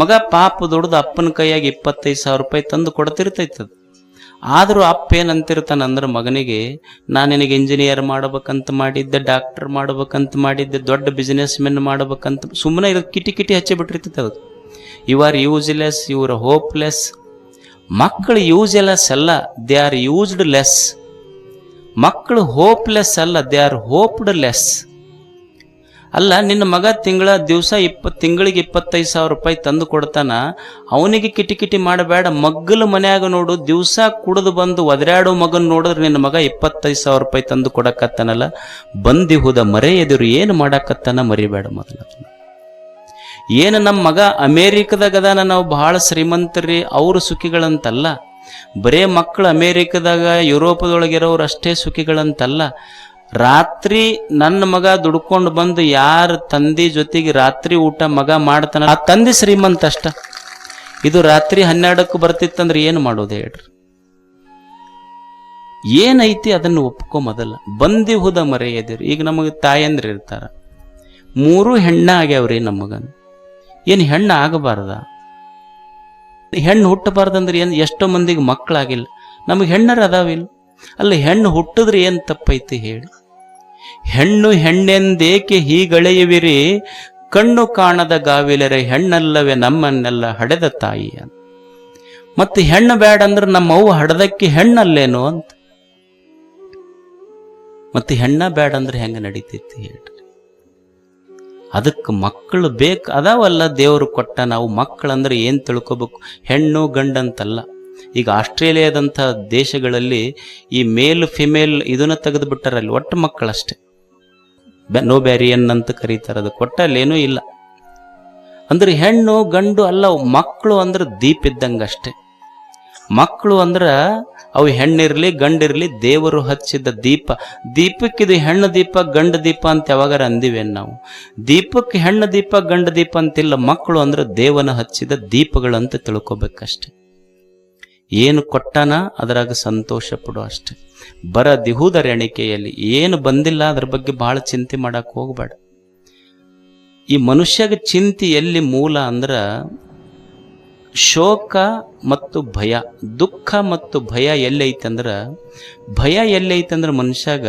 ಮಗ ಪಾಪ ದುಡ್ದು ಅಪ್ಪನ ಕೈಯಾಗಿ ಇಪ್ಪತ್ತೈದು ಸಾವಿರ ರೂಪಾಯಿ ತಂದು ಕೊಡ್ತಿರ್ತೈತದ. ಆದರೂ ಅಪ್ಪ ಏನಂತಿರ್ತಾನಂದ್ರೆ ಮಗನಿಗೆ, ನಾನು ನಿನಗೆ ಇಂಜಿನಿಯರ್ ಮಾಡ್ಬೇಕಂತ ಮಾಡಿದ್ದೆ ಡಾಕ್ಟರ್ ಮಾಡ್ಬೇಕಂತ ಮಾಡಿದ್ದೆ, ದೊಡ್ಡ ಬಿಸ್ನೆಸ್ ಮೆನ್ ಮಾಡ್ಬೇಕಂತ ಸುಮ್ಮನೆ ಇದು ಕಿಟಿ ಕಿಟಿ ಹಚ್ಚಿ ಬಿಟ್ಟಿರ್ತೈತೆ ಅದು. You are useless your hopeless ಮಕ್ಕಳು ಯೂಸ್ಲೆಸ್ ಅಲ್ಲ ದೇ ಆರ್ ಯೂಸ್ಡ್ ಲೆಸ್ ಮಕ್ಕಳು ಹೋಪ್ಲೆಸ್ ಅಲ್ಲ ದೇ ಆರ್ ಹೋಪ್ಡ್ ಲೆಸ್ ಅಲ್ಲ, ನಿನ್ನ ಮಗ ತಿಂಗಳ ದಿವಸ ಇಪ್ಪತ್ತು ತಿಂಗಳಿಗೆ ಇಪ್ಪತ್ತೈದು ಸಾವಿರ ರೂಪಾಯಿ ತಂದು ಕೊಡ್ತಾನ. ಅವನಿಗೆ ಕಿಟಿ ಕಿಟಿ ಮಾಡಬೇಡ. ಮಗ್ಗಲ ಮನ್ಯಾಗ ನೋಡು, ದಿವಸ ಕುಡಿದು ಬಂದು ಒದರಾಡೋ ಮಗನ್ ನೋಡಿದ್ರೆ ನಿನ್ನ ಮಗ ಇಪ್ಪತ್ತೈದು ಸಾವಿರ ರೂಪಾಯಿ ತಂದು ಕೊಡಕತ್ತಾನಲ್ಲ. ಬಂದಿಹುದ ಮರೆ ಎದುರು ಏನು ಮಾಡಾಕತ್ತಾನ ಮರಿಬೇಡ ಮೊದಲ. ಏನು ನಮ್ಮ ಮಗ ಅಮೇರಿಕದಾಗ ಅದಾನ ನಾವು ಬಹಳ ಶ್ರೀಮಂತರಿ, ಅವರು ಸುಖಿಗಳಂತಲ್ಲ. ಬರೇ ಮಕ್ಕಳು ಅಮೇರಿಕದಾಗ, ಯುರೋಪದೊಳಗಿರೋರು ಅಷ್ಟೇ ಸುಖಿಗಳಂತಲ್ಲ. ರಾತ್ರಿ ನನ್ನ ಮಗ ದುಡ್ಕೊಂಡು ಬಂದು ಯಾರ ತಂದಿ ಜೊತೆಗೆ ರಾತ್ರಿ ಊಟ ಮಗ ಮಾಡ್ತಾನ? ಆ ತಂದೆ ಶ್ರೀಮಂತ ಅಷ್ಟ. ಇದು ರಾತ್ರಿ ಹನ್ನೆರಡಕ್ಕೂ ಬರ್ತಿತ್ತಂದ್ರೆ ಏನು ಮಾಡೋದು ಹೇಳ್ರಿ? ಏನೈತಿ ಅದನ್ನು ಒಪ್ಕೊ ಮೊದಲ. ಬಂದಿಹುದ ಮರೆಯದಿರಿ. ಈಗ ನಮಗೆ ತಾಯಂದ್ರೆ ಇರ್ತಾರ. ಮೂರು ಹೆಣ್ಣ ಆಗ್ಯಾವ್ರಿ ನಮಗನ್ ಏನು ಹೆಣ್ಣು ಆಗಬಾರ್ದ? ಹೆಣ್ಣು ಹುಟ್ಟಬಾರ್ದಂದ್ರೆ ಏನು ಎಷ್ಟೋ ಮಂದಿಗೆ ಮಕ್ಕಳಾಗಿಲ್ಲ. ನಮಗೆ ಹೆಣ್ಣರ ಅದಾವಿಲ್ಲ. ಅಲ್ಲ ಹೆಣ್ಣು ಹುಟ್ಟಿದ್ರೆ ಏನು ತಪ್ಪೈತಿ ಹೇಳಿ. ಹೆಣ್ಣು ಹೆಣ್ಣೆಂದೇಕೆ ಹೀಗಳೆಯುವಿರಿ? ಕಣ್ಣು ಕಾಣದ ಗಾವಿಲರೆ ಹೆಣ್ಣಲ್ಲವೇ ನಮ್ಮನ್ನೆಲ್ಲ ಹಡೆದ ತಾಯಿ ಅಂತ. ಮತ್ತೆ ಹೆಣ್ಣು ಬೇಡ ಅಂದ್ರೆ ನಮ್ಮ ಅವ್ವ ಹಡದಕ್ಕೆ ಹೆಣ್ಣಲ್ಲೇನು ಅಂತ. ಮತ್ತೆ ಹೆಣ್ಣ ಬೇಡ ಅಂದ್ರೆ ಹೆಂಗ ನಡೀತೈತಿ ಹೇಳ್ರಿ. ಅದಕ್ಕೆ ಮಕ್ಕಳು ಬೇಕು, ಅದಾವಲ್ಲ ದೇವರು ಕೊಟ್ಟ ನಾವು ಮಕ್ಕಳಂದ್ರೆ ಏನು ತಿಳ್ಕೊಬೇಕು? ಹೆಣ್ಣು ಗಂಡಂತಲ್ಲ. ಈಗ ಆಸ್ಟ್ರೇಲಿಯಾದಂಥ ದೇಶಗಳಲ್ಲಿ ಈ ಮೇಲ್ ಫಿಮೇಲ್ ಇದನ್ನ ತೆಗೆದು ಬಿಟ್ಟಾರಲ್ಲಿ ಒಟ್ಟು ಮಕ್ಕಳಷ್ಟೇ. ನೋ ಬ್ಯಾರಿಯನ್ ಅಂತ ಕರೀತಾರೆ, ಅದು ಕೊಟ್ಟಲ್ಲೇನೂ ಇಲ್ಲ. ಅಂದ್ರೆ ಹೆಣ್ಣು, ಗಂಡು ಅಲ್ಲ, ಮಕ್ಕಳು ಅಂದ್ರೆ ದೀಪ ಇದ್ದಂಗೆ ಅಷ್ಟೇ ಮಕ್ಕಳು ಅಂದ್ರೆ ಅವು ಹೆಣ್ಣಿರಲಿ, ಗಂಡಿರಲಿ ದೇವರು ಹಚ್ಚಿದ ದೀಪ. ದೀಪಕ್ಕಿದು ಹೆಣ್ಣು ದೀಪ, ಗಂಡು ದೀಪ ಅಂತ ಯಾವಾಗಾರ ಅಂದಿವೇನು ನಾವು? ದೀಪಕ್ಕೆ ಹೆಣ್ಣು ದೀಪ, ಗಂಡು ದೀಪ ಅಂತಿಲ್ಲ, ಮಕ್ಕಳು ಅಂದ್ರೆ ದೇವನ ಹಚ್ಚಿದ ದೀಪಗಳಂತ ತಿಳ್ಕೊಬೇಕಷ್ಟೆ. ಏನು ಕೊಟ್ಟನ ಅದರಾಗ ಸಂತೋಷ ಪಡು ಅಷ್ಟೆ. ಬರದಿಹುದರ ಎಣಿಕೆಯಲ್ಲಿ ಏನು ಬಂದಿಲ್ಲ ಅದ್ರ ಬಗ್ಗೆ ಬಹಳ ಚಿಂತೆ ಮಾಡಕ್ ಹೋಗ್ಬೇಡ. ಈ ಮನುಷ್ಯಗ ಚಿಂತೆ ಎಲ್ಲಿ ಮೂಲ ಅಂದ್ರ ಶೋಕ ಮತ್ತು ಭಯ, ದುಃಖ ಮತ್ತು ಭಯ ಎಲ್ಲೈತಂದ್ರ ಭಯ ಎಲ್ಲೈತಂದ್ರ ಮನುಷ್ಯಾಗ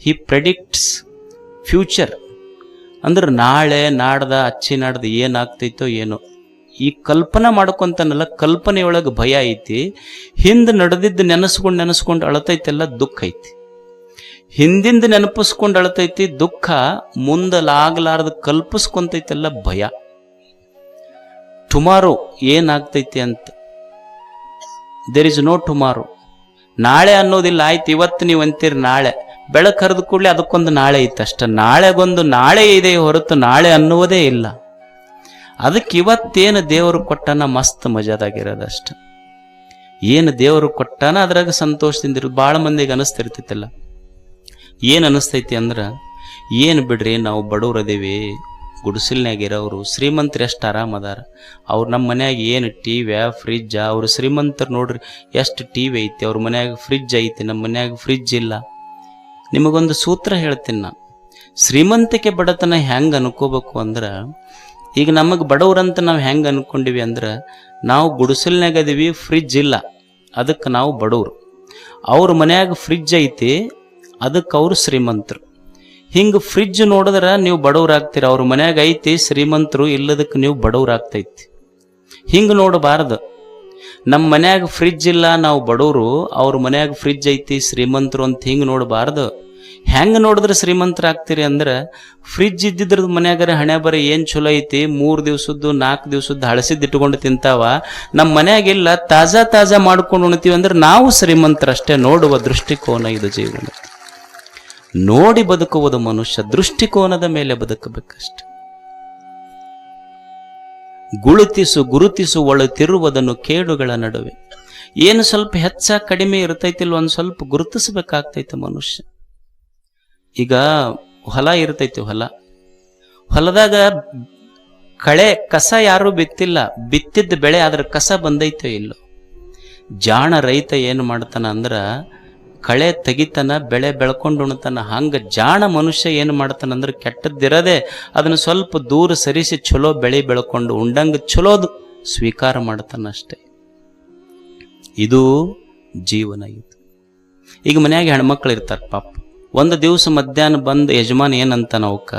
ಹಿ ಪ್ರೆಡಿಕ್ಟ್ಸ್ ಫ್ಯೂಚರ್ ಅಂದ್ರೆ ನಾಳೆ ನಾಡ್ದ, ಅಚ್ಚಿ ನಾಡ್ದ ಏನಾಗ್ತೈತೋ ಏನೋ. ಈ ಕಲ್ಪನೆ ಮಾಡ್ಕೊಂತಾನಲ್ಲ, ಕಲ್ಪನೆಯೊಳಗೆ ಭಯ ಐತಿ, ಹಿಂದೆ ನಡೆದಿದ್ದು ನೆನೆಸ್ಕೊಂಡು ನೆನೆಸ್ಕೊಂಡು ಅಳತೈತೆಲ್ಲ ದುಃಖ ಐತಿ. ಹಿಂದಿಂದ ನೆನಪಿಸ್ಕೊಂಡು ಅಳತೈತಿ ದುಃಖ ಮುಂದಲಾಗಲಾರ್ದ ಕಲ್ಪಿಸ್ಕೊಂತೈತೆಲ್ಲ ಭಯ. ಟುಮಾರೋ ಏನಾಗ್ತೈತಿ ಅಂತ. ದೇರ್ ಇಸ್ ನೋ ಟುಮಾರೋ ನಾಳೆ ಅನ್ನೋದಿಲ್ಲ, ಆಯ್ತು, ಇವತ್ತು ನೀವು ಅಂತೀರಿ ನಾಳೆ. ಬೆಳಕು ಹರಿದ ಕೂಡಲೇ ಅದಕ್ಕೊಂದು ನಾಳೆ ಇತ್ತು ಅಷ್ಟೆ. ನಾಳೆಗೊಂದು ನಾಳೆ ಇದೆ ಹೊರತು ನಾಳೆ ಅನ್ನುವುದೇ ಇಲ್ಲ. ಅದಕ್ಕೆ ಇವತ್ತೇನು ದೇವರು ಕೊಟ್ಟನ ಮಸ್ತ್ ಮಜಾದಾಗಿರೋದಷ್ಟ. ಏನು ದೇವರು ಕೊಟ್ಟಾನ ಅದ್ರಾಗ ಸಂತೋಷದಿಂದ ಇರೋದು ಭಾಳ ಮಂದಿಗೆ ಅನಿಸ್ತಿರ್ತೈತಲ್ಲ ಏನು ಅನಿಸ್ತೈತಿ ಅಂದ್ರೆ, ಏನು ಬಿಡ್ರಿ ನಾವು ಬಡವರದೇವಿ ಗುಡಿಸಲ್ನ್ಯಾಗ ಇರೋರು ಶ್ರೀಮಂತರು ಎಷ್ಟು ಆರಾಮದಾರ ಅವ್ರು ನಮ್ಮ ಮನ್ಯಾಗ ಏನು ಟಿ ವ್ಯಾ ಫ್ರಿಜ್ಜ ಅವ್ರು ಶ್ರೀಮಂತರು ನೋಡ್ರಿ ಎಷ್ಟು ಟಿ ವಿ ಐತಿ, ಅವ್ರ ಮನ್ಯಾಗ ಫ್ರಿಜ್ ಐತಿ ನಮ್ಮ ಮನ್ಯಾಗ ಫ್ರಿಜ್ ಇಲ್ಲ. ನಿಮಗೊಂದು ಸೂತ್ರ ಹೇಳ್ತೀನಿ ನಾ. ಶ್ರೀಮಂತಿಕೆ ಬಡತನ ಹೆಂಗೆ ಅನ್ಕೋಬೇಕು ಅಂದ್ರೆ ಈಗ ನಮಗೆ ಬಡವ್ರಂತ ನಾವು ಹೆಂಗೆ ಅನ್ಕೊಂಡಿವಿ ಅಂದ್ರೆ, ನಾವು ಗುಡಿಸಲ್ನಾಗ ಅದೀವಿ ಫ್ರಿಜ್ ಇಲ್ಲ. ಅದಕ್ಕೆ ನಾವು ಬಡವರು. ಅವ್ರ ಮನ್ಯಾಗ ಫ್ರಿಜ್ ಐತಿ ಅದಕ್ಕೆ ಅವರು ಶ್ರೀಮಂತರು. ಹಿಂಗೆ ಫ್ರಿಜ್ ನೋಡಿದ್ರೆ ನೀವು ಬಡವ್ರಾಗ್ತೀರ. ಅವ್ರ ಮನ್ಯಾಗ ಐತಿ, ಶ್ರೀಮಂತರು ಇಲ್ಲದಕ್ಕೆ ನೀವು ಬಡವ್ರಾಗ್ತೈತಿ. ಹಿಂಗೆ ನೋಡಬಾರದು. ನಮ್ಮ ಮನ್ಯಾಗ ಫ್ರಿಜ್ ಇಲ್ಲ, ನಾವು ಬಡವರು. ಅವ್ರ ಮನ್ಯಾಗ ಫ್ರಿಜ್ ಐತಿ, ಶ್ರೀಮಂತರು ಅಂತ ಹಿಂಗೆ ನೋಡಬಾರ್ದು. ಹೆಂಗೆ ನೋಡಿದ್ರೆ ಶ್ರೀಮಂತರಾಗ್ತೀರಿ ಅಂದ್ರೆ ಫ್ರಿಜ್ ಇದ್ದಿದ್ರದ್ದು ಮನ್ಯಾಗರ ಹಣೆ ಬರ ಏನು ಚಲೋ ಐತಿ? ಮೂರು ದಿವ್ಸದ್ದು, ನಾಲ್ಕು ದಿವಸದ್ದು ಹಳಸಿದ್ದು ಇಟ್ಕೊಂಡು ತಿಂತಾವ. ನಮ್ಮ ಮನ್ಯಾಗಿಲ್ಲ ತಾಜಾ ತಾಜಾ ಮಾಡ್ಕೊಂಡು ಉಣ್ತೀವಿ ಅಂದ್ರೆ ನಾವು ಶ್ರೀಮಂತರಷ್ಟೇ ನೋಡುವ ದೃಷ್ಟಿಕೋನ ಇದು ಜೀವನ. ನೋಡಿ ಬದುಕುವುದು ಮನುಷ್ಯ, ದೃಷ್ಟಿಕೋನದ ಮೇಲೆ ಬದುಕಬೇಕಷ್ಟೆ. ಗುಳುತಿಸು ಗುರುತಿಸು, ಒಳತಿರುವುದನ್ನು ಕೇಡುಗಳ ನಡುವೆ. ಏನು ಸ್ವಲ್ಪ ಹೆಚ್ಚ ಕಡಿಮೆ ಇರ್ತೈತಿಲ್ಲ ಒಂದು ಸ್ವಲ್ಪ ಗುರುತಿಸಬೇಕಾಗ್ತೈತೆ ಮನುಷ್ಯ. ಈಗ ಹೊಲ ಇರ್ತೈತಿ ಹೊಲ. ಹೊಲದಾಗ ಕಳೆ, ಕಸ ಯಾರು ಬಿತ್ತಿಲ್ಲ. ಬಿತ್ತಿದ್ದ ಬೆಳೆ ಅದ್ರ ಕಸ ಬಂದೈತೋ ಇಲ್ಲೋ? ಜಾಣ ರೈತ ಏನು ಮಾಡ್ತಾನ ಅಂದ್ರ ಕಳೆ ತೆಗಿತಾನ, ಬೆಳೆ ಬೆಳ್ಕೊಂಡು ಉಣ್ತಾನ. ಹಂಗ ಜಾಣ ಮನುಷ್ಯ ಏನು ಮಾಡ್ತಾನಂದ್ರೆ ಕೆಟ್ಟದ್ದಿರದೆ ಅದನ್ನು ಸ್ವಲ್ಪ ದೂರ ಸರಿಸಿ ಚಲೋ ಬೆಳೆ ಬೆಳ್ಕೊಂಡು ಉಂಡಂಗ ಚಲೋದು ಸ್ವೀಕಾರ ಮಾಡ್ತಾನ ಅಷ್ಟೇ. ಇದು ಜೀವನ ಇದು. ಈಗ ಮನ್ಯಾಗ ಹೆಣ್ಮಕ್ಳು ಇರ್ತಾರೆ ಪಾಪ. ಒಂದು ದಿವಸ ಮಧ್ಯಾಹ್ನ ಬಂದು ಯಜಮಾನ್ ಏನಂತಾನ ಅವಕ್ಕ?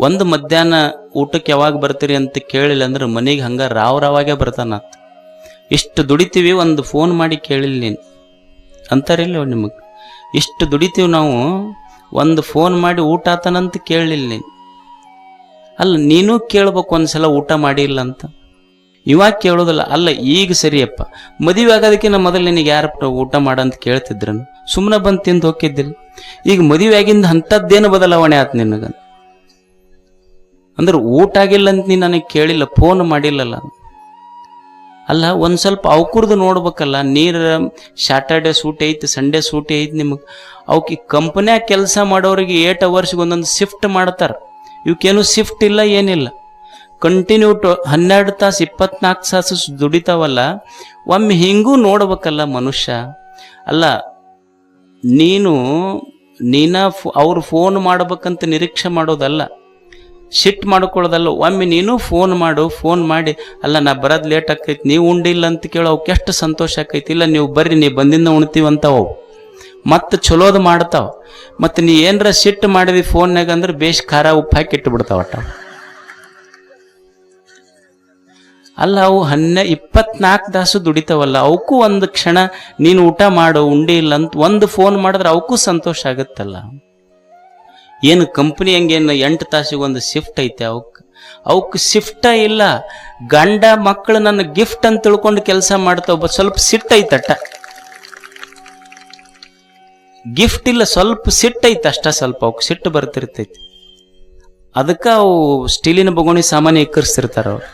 ಒಂದು ಮಧ್ಯಾಹ್ನ ಊಟಕ್ಕೆ ಯಾವಾಗ ಬರ್ತೀರಿ ಅಂತ ಕೇಳಿಲ್ಲ ಅಂದ್ರೆ ಮನೆಗೆ ಹಂಗ ರಾವ್ ರಾವಾಗೆ ಬರ್ತಾನ. ಇಷ್ಟು ದುಡಿತೀವಿ, ಒಂದು ಫೋನ್ ಮಾಡಿ ಕೇಳಿಲ್ಲ ನೀನು. ಅಂತಾರಿಲ್ಲ ನಿಮಗೆ. ಇಷ್ಟು ದುಡಿತೀವಿ ನಾವು, ಒಂದು ಫೋನ್ ಮಾಡಿ ಊಟ ಆತನಂತ ಕೇಳಲಿಲ್ಲ ನೀನು. ಅಲ್ಲ, ನೀನು ಕೇಳ್ಬೇಕು ಒಂದ್ಸಲ ಊಟ ಮಾಡಿಲ್ಲ ಅಂತ. ಇವಾಗ ಕೇಳೋದಿಲ್ಲ. ಅಲ್ಲ, ಈಗ ಸರಿಯಪ್ಪ. ಮದುವೆ ಆಗೋದಕ್ಕಿಂತ ಮೊದಲು ನಿನಗೆ ಯಾರಪ್ಪ ಊಟ ಮಾಡಂತ ಕೇಳ್ತಿದ್ರನು? ಸುಮ್ಮನೆ ಬಂದು ತಿಂದು ಹೋಗಿದ್ದಿಲ್ಲ ಈಗ ಮದುವೆ ಆಗಿಂದ ಅಂಥದ್ದೇನು ಬದಲಾವಣೆ ಆತು ನಿನಗ? ಅಂದ್ರೆ ಊಟ ಆಗಿಲ್ಲ ಅಂತ ನೀನು ನನಗೆ ಕೇಳಿಲ್ಲ ಫೋನ್ ಮಾಡಿಲ್ಲಲ್ಲ. ಅಲ್ಲ, ಒಂದು ಸ್ವಲ್ಪ ಅವಕುರ್ದು ನೋಡ್ಬೇಕಲ್ಲ. ನೀರು ಸ್ಯಾಟರ್ಡೆ ಸೂಟಿ ಐತಿ ಸಂಡೇ ಸೂಟಿ ಐತಿ ನಿಮಗೆ. ಅವಕ್ಕೆ ಕಂಪನ್ಯಾಗ ಕೆಲಸ ಮಾಡೋರಿಗೆ ಏಟ್ ಅವರ್ಸ್ಗೆ ಒಂದೊಂದು ಶಿಫ್ಟ್ ಮಾಡ್ತಾರೆ. ಇವಕ್ಕೇನು ಶಿಫ್ಟ್ ಇಲ್ಲ, ಏನಿಲ್ಲ. ಕಂಟಿನ್ಯೂ ಟು ಹನ್ನೆರಡು ತಾಸು ಇಪ್ಪತ್ನಾಲ್ಕು ತಾಸು ದುಡಿತಾವಲ್ಲ, ಒಮ್ಮೆ ಹಿಂಗೂ ನೋಡ್ಬೇಕಲ್ಲ ಮನುಷ್ಯ. ಅಲ್ಲ, ನೀನು, ನೀನ ಅವ್ರು ಫೋನ್ ಮಾಡ್ಬೇಕಂತ ನಿರೀಕ್ಷೆ ಮಾಡೋದಲ್ಲ. ಶಿಟ್ ಮಾಡ್ಕೊಳ್ಳೋದಲ್ಲ, ಒಮ್ಮೆ ನೀನು ಫೋನ್ ಮಾಡು ಫೋನ್ ಮಾಡಿ, ಅಲ್ಲ, ನಾ ಬರೋದು ಲೇಟ್ ಆಕೈತಿ ನೀವು ಉಂಡಿಲ್ಲ ಅಂತ ಕೇಳೋ ಅವಕ್ಕೆ ಎಷ್ಟು ಸಂತೋಷ ಆಕೈತಿ, ಇಲ್ಲ ನೀವು ಬರ್ರಿ ನೀವು ಬಂದಿಂದ ಉಣ್ತೀವಿ ಅಂತಾವ ಅವು ಮತ್ತೆ ಚಲೋದು ಮಾಡ್ತಾವ. ಮತ್ತೆ ನೀ ಏನರ ಸಿಟ್ಟು ಮಾಡಿದಿ ಫೋನ್ನಾಗ ಅಂದ್ರೆ ಬೇಷ್ ಖಾರ ಉಪ್ಪು ಹಾಕಿ ಇಟ್ಟು ಒಟ್ಟ ಅಲ್ಲ, ಅವು ಹನ್ನೆ ಇಪ್ಪತ್ನಾಲ್ಕು ತಾಸು ದುಡಿತಾವಲ್ಲ, ಅವಕ್ಕೂ ಒಂದು ಕ್ಷಣ ನೀನು ಊಟ ಮಾಡು, ಉಂಡಿ ಇಲ್ಲ ಅಂತ ಒಂದು ಫೋನ್ ಮಾಡಿದ್ರೆ ಅವಕ್ಕೂ ಸಂತೋಷ ಆಗುತ್ತಲ್ಲ. ಏನು ಕಂಪ್ನಿ ಹಂಗೇನು ಎಂಟು ತಾಸಿಗೆ ಒಂದು ಶಿಫ್ಟ್ ಐತೆ ಅವಕ್ಕೆ ಅವಕ್ಕೆ ಶಿಫ್ಟ ಇಲ್ಲ. ಗಂಡ ಮಕ್ಕಳು ನನ್ನ ಗಿಫ್ಟ್ ಅಂತ ತಿಳ್ಕೊಂಡು ಕೆಲಸ ಮಾಡ್ತಾವ ಸ್ವಲ್ಪ ಸಿಟ್ಟೈತಟ್ಟ ಗಿಫ್ಟ್ ಇಲ್ಲ, ಸ್ವಲ್ಪ ಸಿಟ್ಟೈತೆ ಅಷ್ಟ ಸ್ವಲ್ಪ ಅವಕ್ಕೆ ಸಿಟ್ಟು ಬರ್ತಿರ್ತೈತಿ. ಅದಕ್ಕೆ ಅವು ಸ್ಟೀಲಿನ ಬಗೋಣಿ ಸಾಮಾನ್ಯ ಎಕ್ಕರಿಸ್ತಿರ್ತಾರ ಅವ್ರು.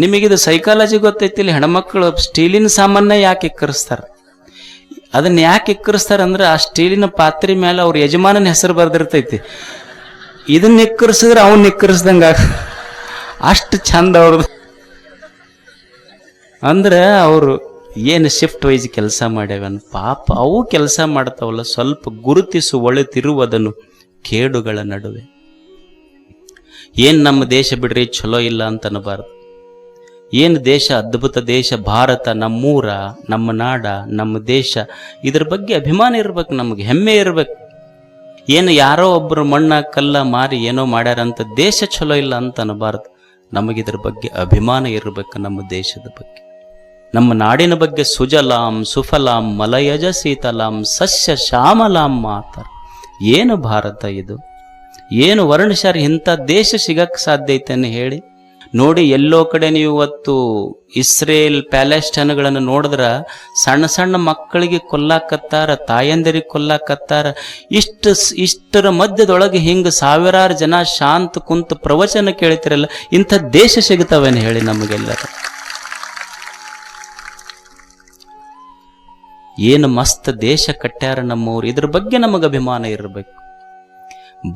ನಿಮಗಿದು ಸೈಕಾಲಜಿ ಗೊತ್ತೈತಿಲ್ಲ ಹೆಣ್ಮಕ್ಳು ಸ್ಟೀಲಿನ ಸಾಮಾನ್ಯ ಯಾಕೆ ಇಕ್ಕರಿಸ್ತಾರೆ ಅದನ್ನ ಯಾಕೆ ಇಕ್ಕರಿಸ್ತಾರೆ ಅಂದ್ರೆ ಆ ಸ್ಟೀಲಿನ ಪಾತ್ರೆ ಮೇಲೆ ಅವ್ರ ಯಜಮಾನನ ಹೆಸರು ಬರ್ದಿರ್ತೈತಿ. ಇದನ್ನ ಇಕ್ಕರಿಸಿದ್ರೆ ಅವನ್ ಇಕ್ಕರಿಸ್ದಂಗ ಅಷ್ಟು ಚಂದ ಅವ್ರದ್ದು ಅಂದ್ರೆ ಅವರು ಏನು ಶಿಫ್ಟ್ ವೈಸ್ ಕೆಲಸ ಮಾಡ್ಯಾವನ್? ಪಾಪ ಅವು ಕೆಲಸ ಮಾಡ್ತಾವಲ್ಲ, ಸ್ವಲ್ಪ ಗುರುತಿಸು ಒಳಿತಿರುವುದನ್ನು ಕೇಡುಗಳ ನಡುವೆ. ಏನ್ ನಮ್ಮ ದೇಶ ಬಿಡ್ರಿ, ಚಲೋ ಇಲ್ಲ ಅಂತ ಏನು ದೇಶ, ಅದ್ಭುತ ದೇಶ, ಭಾರತ, ನಮ್ಮೂರ, ನಮ್ಮ ನಾಡ, ನಮ್ಮ ದೇಶ. ಇದ್ರ ಬಗ್ಗೆ ಅಭಿಮಾನ ಇರ್ಬೇಕು ನಮಗೆ, ಹೆಮ್ಮೆ ಇರ್ಬೇಕು. ಏನು ಯಾರೋ ಒಬ್ಬರು ಮಣ್ಣ, ಕಲ್ಲ ಮಾರಿ ಏನೋ ಮಾಡ್ಯಾರಂತ ದೇಶ ಚಲೋ ಇಲ್ಲ ಅಂತ ಅನ್ನಬಾರದು ನಮಗಿದ್ರ ಬಗ್ಗೆ ಅಭಿಮಾನ ಇರಬೇಕು ನಮ್ಮ ದೇಶದ ಬಗ್ಗೆ. ನಮ್ಮ ನಾಡಿನ ಬಗ್ಗೆ ಸುಜಲಾಂ, ಸುಫಲಾಂ, ಮಲಯಜ ಸೀತಲಾಂ, ಸಸ್ಯ ಶ್ಯಾಮಲಾಂ ಮಾತಾರ. ಏನು ಭಾರತ ಇದು? ಏನು ವರ್ಣಶಾರಿ ಇಂಥ ದೇಶ ಸಿಗಕ್ಕೆ ಸಾಧ್ಯ ಐತೆ ಹೇಳಿ? ನೋಡಿ, ಎಲ್ಲೋ ಕಡೆ ನೀವು ಇವತ್ತು ಇಸ್ರೇಲ್ ಪ್ಯಾಲೆಸ್ಟೈನ್ಗಳನ್ನು ನೋಡಿದ್ರ, ಸಣ್ಣ ಸಣ್ಣ ಮಕ್ಕಳಿಗೆ ಕೊಲ್ಲಾಕತ್ತಾರ, ತಾಯಂದಿರಿಗೆ ಕೊಲ್ಲಾಕತ್ತಾರ. ಇಷ್ಟು ಇಷ್ಟರ ಮಧ್ಯದೊಳಗೆ ಹಿಂಗ ಸಾವಿರಾರು ಜನ ಶಾಂತ ಕುಂತು ಪ್ರವಚನ ಕೇಳ್ತಿರಲ್ಲ, ಇಂಥ ದೇಶ ಸಿಗ್ತಾವೇನು ಹೇಳಿ ನಮಗೆಲ್ಲರೂ. ಏನು ಮಸ್ತ್ ದೇಶ ಕಟ್ಟ್ಯಾರ ನಮ್ಮವ್ರು. ಇದ್ರ ಬಗ್ಗೆ ನಮಗೆ ಅಭಿಮಾನ ಇರಬೇಕು.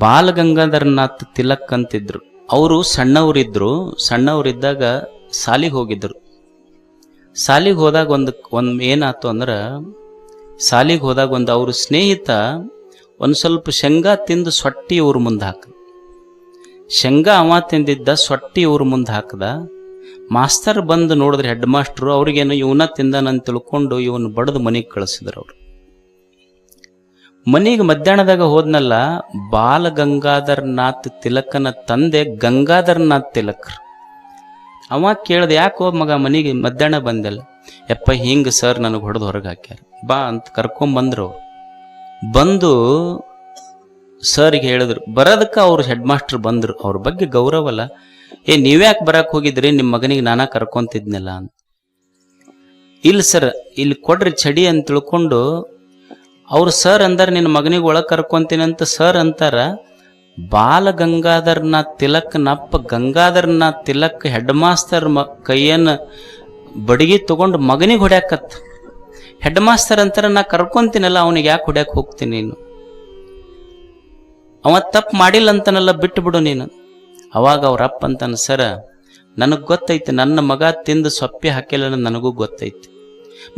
ಬಾಲಗಂಗಾಧರನಾಥ್ ತಿಲಕ್ ಅಂತಿದ್ರು. ಅವರು ಸಣ್ಣವರಿದ್ದರು ಸಣ್ಣವರಿದ್ದಾಗ ಸಾಲಿಗೆ ಹೋಗಿದ್ದರು ಸಾಲಿಗೆ ಹೋದಾಗ ಒಂದು ಒಂದು ಏನಾಯ್ತು ಅಂದ್ರೆ, ಸಾಲಿಗೆ ಹೋದಾಗ ಒಂದು ಅವ್ರ ಸ್ನೇಹಿತ ಒಂದು ಸ್ವಲ್ಪ ಶೇಂಗಾ ತಿಂದು ಸೊಟ್ಟಿ ಇವ್ರ ಮುಂದೆ ಹಾಕಿದ ಶೇಂಗಾ ಅವ ತಿಂದಿದ್ದ ಸೊಟ್ಟಿ ಇವ್ರ ಮುಂದೆ ಹಾಕಿದ. ಮಾಸ್ತರ್ ಬಂದು ನೋಡಿದ್ರೆ ಹೆಡ್ ಮಾಸ್ಟ್ರು ಅವ್ರಿಗೇನು ಇವನ ತಿಂದಾನಂತ ತಿಳ್ಕೊಂಡು ಇವನು ಬಡದು ಮನೆಗೆ ಕಳಿಸಿದ್ರು ಅವ್ರು. ಮನೆಗೆ ಮಧ್ಯಾಹ್ನದಾಗ ಹೋದ್ನಲ್ಲ ಬಾಲ ಗಂಗಾಧರನಾಥ್ ತಿಲಕನ ತಂದೆ ಗಂಗಾಧರನಾಥ್ ತಿಲಕ್ರು. ಅವ ಕೇಳ್ದೆ, ಯಾಕೋ ಮಗ ಮನೆಗೆ ಮಧ್ಯಾಹ್ನ ಬಂದಲ್ಲ? ಯಪ್ಪ, ಹಿಂಗ ಸರ್ ನನಗೆ ಹೊಡೆದು ಹೊರಗೆ ಹಾಕ್ಯಾರ. ಬಾ ಅಂತ ಕರ್ಕೊಂಬಂದ್ರು ಬಂದು ಸರ್ಗೆ ಹೇಳಿದ್ರು, ಬರೋದಕ್ಕೆ ಅವ್ರು ಹೆಡ್ ಮಾಸ್ಟರ್ ಬಂದರು. ಅವ್ರ ಬಗ್ಗೆ ಗೌರವಲ್ಲ ಏ, ನೀವ್ಯಾಕೆ ಬರಕ್ ಹೋಗಿದ್ರಿ? ನಿಮ್ಮ ಮಗನಿಗೆ ನಾನಾ ಕರ್ಕೊಂತಿದ್ನಲ್ಲ ಅಂತ. ಇಲ್ಲ ಸರ್ ಇಲ್ಲಿ ಕೊಡ್ರಿ ಚಡಿ ಅಂತ ತಿಳ್ಕೊಂಡು ಅವ್ರು ಸರ್ ಅಂದಾರ, ನಿನ್ನ ಮಗನಿಗೆ ಒಳಗೆ ಕರ್ಕೊಂತೀನಿ ಅಂತ ಸರ್ ಅಂತಾರ ಬಾಲ ಗಂಗಾಧರ್ನ ತಿಲಕ್ ನಪ್ಪ ಗಂಗಾಧರ್ನಾಥ್ ತಿಲಕ್ ಹೆಡ್ ಮಾಸ್ತರ್ ಮ ಕೈಯನ್ನು ಬಡಗಿ ತಗೊಂಡು ಮಗನಿಗೆ ಹೊಡ್ಯಾಕತ್ತ. ಹೆಡ್ ಮಾಸ್ತರ್ ಅಂತಾರ, ನಾ ಕರ್ಕೊಂತೀನಲ್ಲ, ಅವನಿಗೆ ಯಾಕೆ ಹೊಡ್ಯಾಕೆ ಹೋಗ್ತೀನಿ ನೀನು? ಅವ ತಪ್ಪು ಮಾಡಿಲ್ಲ ಅಂತನಲ್ಲ ಬಿಟ್ಟು ಬಿಡು ನೀನು. ಅವಾಗ ಅವ್ರ ಅಪ್ಪ ಅಂತಾನ, ಸರ, ನನಗೆ ಗೊತ್ತೈತಿ, ನನ್ನ ಮಗ ತಿಂದು ಸೊಪ್ಪೆ ಹಾಕಿಲ್ಲ ನನಗೂ ಗೊತ್ತೈತಿ.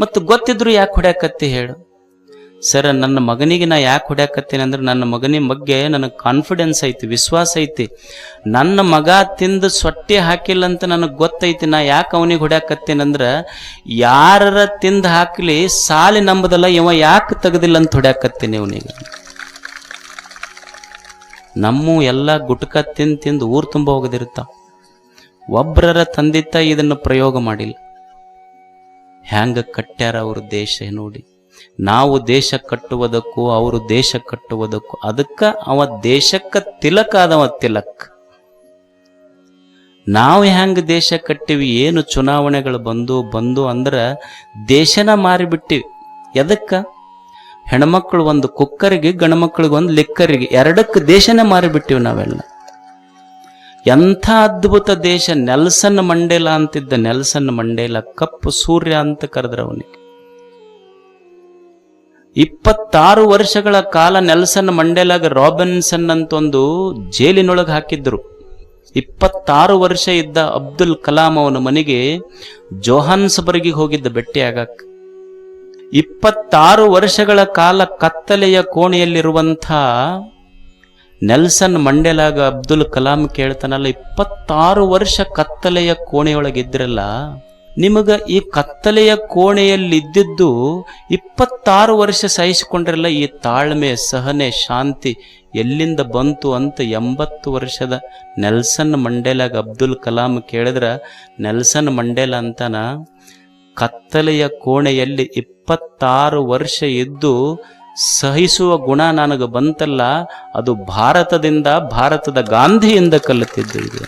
ಮತ್ತು ಗೊತ್ತಿದ್ರು ಯಾಕೆ ಹೊಡ್ಯಾಕತ್ತಿ ಹೇಳು? ಸರ್, ನನ್ನ ಮಗನಿಗೆ ನಾ ಯಾಕೆ ಹೊಡ್ಯಾಕತ್ತೀನಿ ಅಂದ್ರೆ ನನ್ನ ಮಗನಿ ಬಗ್ಗೆ ನನಗೆ ಕಾನ್ಫಿಡೆನ್ಸ್ ಐತಿ, ವಿಶ್ವಾಸ ಐತಿ. ನನ್ನ ಮಗ ತಿಂದು ಸೊಟ್ಟಿ ಹಾಕಿಲ್ಲ ಅಂತ ನನಗೆ ಗೊತ್ತೈತಿ, ನಾ ಯಾಕೆ ಅವನಿಗೆ ಹೊಡ್ಯಾಕತ್ತೀನಿ ಅಂದ್ರೆ, ಯಾರರ ತಿಂದು ಹಾಕಲಿ ಸಾಲಿ ನಂಬದಲ್ಲ, ಇವ ಯಾಕೆ ತೆಗ್ದಿಲ್ಲ ಅಂತ ಹೊಡ್ಯಾಕತ್ತೀನಿ ಅವನಿಗೆ. ನಮ್ಮ ಎಲ್ಲ ಗುಟ್ಕ ತಿಂದು ತಿಂದು ಊರು ತುಂಬ ಹೋಗದಿರುತ್ತ. ಒಬ್ಬರರ ತಂದಿತ್ತ ಇದನ್ನು ಪ್ರಯೋಗ ಮಾಡಿಲ್ಲ. ಹ್ಯಾಂಗ ಕಟ್ಟ್ಯಾರ ಅವ್ರ ದೇಶ ನೋಡಿ. ನಾವು ದೇಶ ಕಟ್ಟುವುದಕ್ಕೂ, ಅವರು ದೇಶ ಕಟ್ಟುವುದಕ್ಕೂ, ಅದಕ್ಕ ಅವ ದೇಶಕ್ಕ ತಿಲಕ್ ಆದವ ತಿಲಕ್. ನಾವು ಹೆಂಗೆ ದೇಶ ಕಟ್ಟಿವಿ, ಏನು ಚುನಾವಣೆಗಳು ಬಂದು ಬಂದು ಅಂದ್ರ ದೇಶನ ಮಾರಿಬಿಟ್ಟಿವಿ. ಎದಕ್ಕ? ಹೆಣ್ಮಕ್ಳು ಒಂದು ಕುಕ್ಕರಿಗೆ ಗಂಡು ಒಂದು ಲಿಕ್ಕರಿಗೆ, ಎರಡಕ್ಕೆ ದೇಶನ ಮಾರಿಬಿಟ್ಟಿವಿ ನಾವೆಲ್ಲ. ಎಂಥ ಅದ್ಭುತ ದೇಶ ನೆಲ್ಸನ್ ಮಂಡೇಲ ಅಂತಿದ್ದ ನೆಲ್ಸನ್ ಮಂಡೇಲ, ಕಪ್ಪು ಸೂರ್ಯ ಅಂತ ಕರೆದ್ರ ಅವನಿಗೆ. ಇಪ್ಪತ್ತಾರು ವರ್ಷಗಳ ಕಾಲ ನೆಲ್ಸನ್ ಮಂಡೇಲಾಗ ರಾಬಿನ್ಸನ್ ಅಂತ ಒಂದು ಜೈಲಿನೊಳಗೆ ಹಾಕಿದ್ರು. ಇಪ್ಪತ್ತಾರು ವರ್ಷ ಇದ್ದ ಅಬ್ದುಲ್ ಕಲಾಂ ಅವನ ಮನೆಗೆ ಜೋಹಾನ್ಸ್ಬರ್ಗಿಗೆ ಹೋಗಿದ್ದ ಭೇಟಿ ಆಗಕ್ಕೆ ಇಪ್ಪತ್ತಾರು ವರ್ಷಗಳ ಕಾಲ ಕತ್ತಲೆಯ ಕೋಣೆಯಲ್ಲಿರುವಂಥ ನೆಲ್ಸನ್ ಮಂಡೇಲಾಗ ಅಬ್ದುಲ್ ಕಲಾಂ ಕೇಳ್ತಾನಲ್ಲ, ಇಪ್ಪತ್ತಾರು ವರ್ಷ ಕತ್ತಲೆಯ ಕೋಣೆಯೊಳಗಿದ್ರಲ್ಲ ನಿಮಗ ಈ ಕತ್ತಲೆಯ ಕೋಣೆಯಲ್ಲಿದ್ದಿದ್ದು ಇಪ್ಪತ್ತಾರು ವರ್ಷ ಸಹಿಸಿಕೊಂಡ್ರಲ್ಲ ಈ ತಾಳ್ಮೆ, ಸಹನೆ, ಶಾಂತಿ ಎಲ್ಲಿಂದ ಬಂತು ಅಂತ ಎಂಬತ್ತು ವರ್ಷದ ನೆಲ್ಸನ್ ಮಂಡೇಲಾಗ ಅಬ್ದುಲ್ ಕಲಾಂ ಕೇಳಿದ್ರ, ನೆಲ್ಸನ್ ಮಂಡೇಲ ಅಂತನ, ಕತ್ತಲೆಯ ಕೋಣೆಯಲ್ಲಿ ಇಪ್ಪತ್ತಾರು ವರ್ಷ ಇದ್ದು ಸಹಿಸುವ ಗುಣ ನನಗೆ ಬಂತಲ್ಲ, ಅದು ಭಾರತದಿಂದ, ಭಾರತದ ಗಾಂಧಿಯಿಂದ ಕಲಿತಿದ್ದು ಇದು